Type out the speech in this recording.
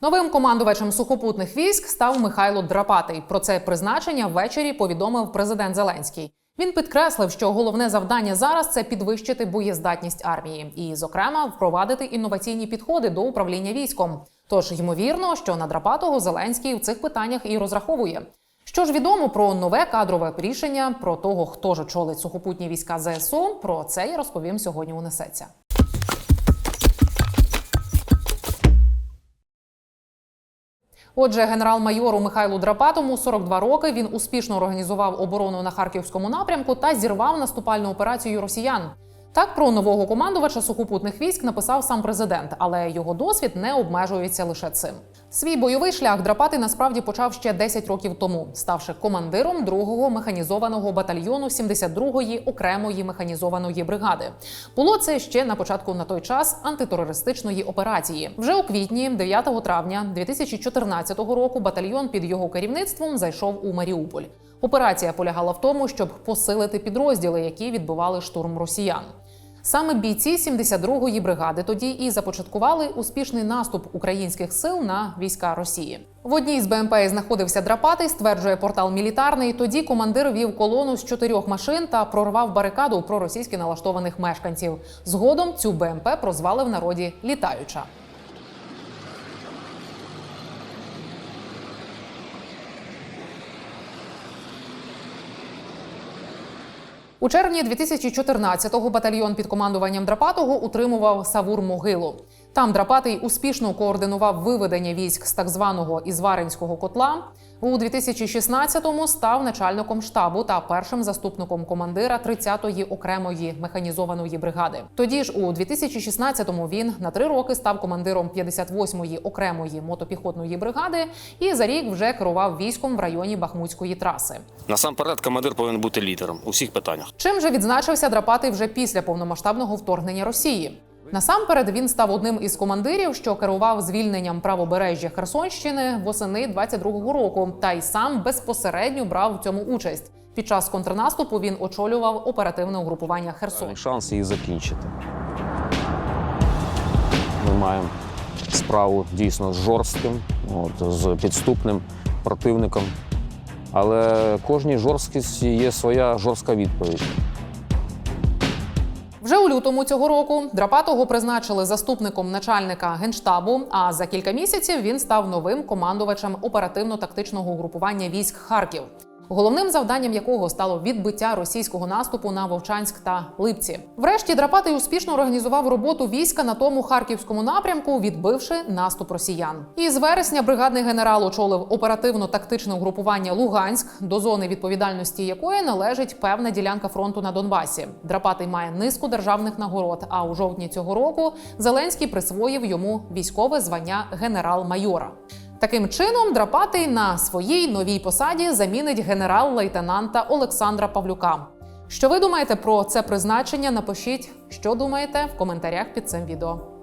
Новим командувачем сухопутних військ став Михайло Драпатий. Про це призначення ввечері повідомив президент Зеленський. Він підкреслив, що головне завдання зараз це підвищити боєздатність армії і, зокрема, впровадити інноваційні підходи до управління військом. Тож ймовірно, що на Драпатого Зеленський в цих питаннях і розраховує. Що ж відомо про нове кадрове рішення, про того, хто ж очолить сухопутні війська ЗСУ, про це я розповім сьогодні. у «Несеться». Отже, генерал-майору Михайлу Драпатому 42 роки. Він успішно організував оборону на харківському напрямку та зірвав наступальну операцію росіян. Так про нового командувача сухопутних військ написав сам президент, але його досвід не обмежується лише цим. Свій бойовий шлях Драпатий насправді почав ще 10 років тому, ставши командиром 2-го механізованого батальйону 72-ї окремої механізованої бригади. Було це ще на початку на той час антитерористичної операції. Вже у квітні, 9 травня 2014 року, батальйон під його керівництвом зайшов у Маріуполь. Операція полягала в тому, щоб посилити підрозділи, які відбивали штурм росіян. Саме бійці 72-ї бригади тоді і започаткували успішний наступ українських сил на війська Росії. В одній з БМП знаходився драпатий, стверджує портал Мілітарний. Тоді командир вів колону з чотирьох машин та прорвав барикаду проросійськи налаштованих мешканців. Згодом цю БМП прозвали в народі літаюча. У червні 2014-го батальйон під командуванням Драпатого утримував Савур Могилу. Там Драпатий успішно координував виведення військ з так званого Ізваринського котла. У 2016-му став начальником штабу та першим заступником командира 30-ї окремої механізованої бригади. Тоді ж у 2016-му він на три роки став командиром 58-ї окремої мотопіхотної бригади і за рік вже керував військом в районі Бахмутської траси. Насамперед, командир повинен бути лідером у всіх питаннях. Чим же відзначився Драпатий вже після повномасштабного вторгнення Росії? Насамперед він став одним із командирів, що керував звільненням правобережжя Херсонщини восени 22-го року, та й сам безпосередньо брав в цьому участь. Під час контрнаступу він очолював оперативне угрупування Херсон. шанс її закінчити. Ми маємо справу дійсно з жорстким, от, з підступним противником. Але кожній жорсткості є своя жорстка відповідь. Вже у лютому цього року Драпатого призначили заступником начальника генштабу. А за кілька місяців він став новим командувачем оперативно-тактичного угрупування військ Харків. Головним завданням якого стало відбиття російського наступу на Вовчанськ та Липці. Врешті Драпатий успішно організував роботу війська на тому харківському напрямку, відбивши наступ росіян. І з вересня бригадний генерал очолив оперативно-тактичне угрупування Луганськ, до зони відповідальності якої належить певна ділянка фронту на Донбасі. Драпатий має низку державних нагород. А у жовтні цього року Зеленський присвоїв йому військове звання генерал-майора. Таким чином, Драпатий на своїй новій посаді замінить генерал-лейтенанта Олександра Павлюка. Що ви думаєте про це призначення? Напишіть, що думаєте в коментарях під цим відео.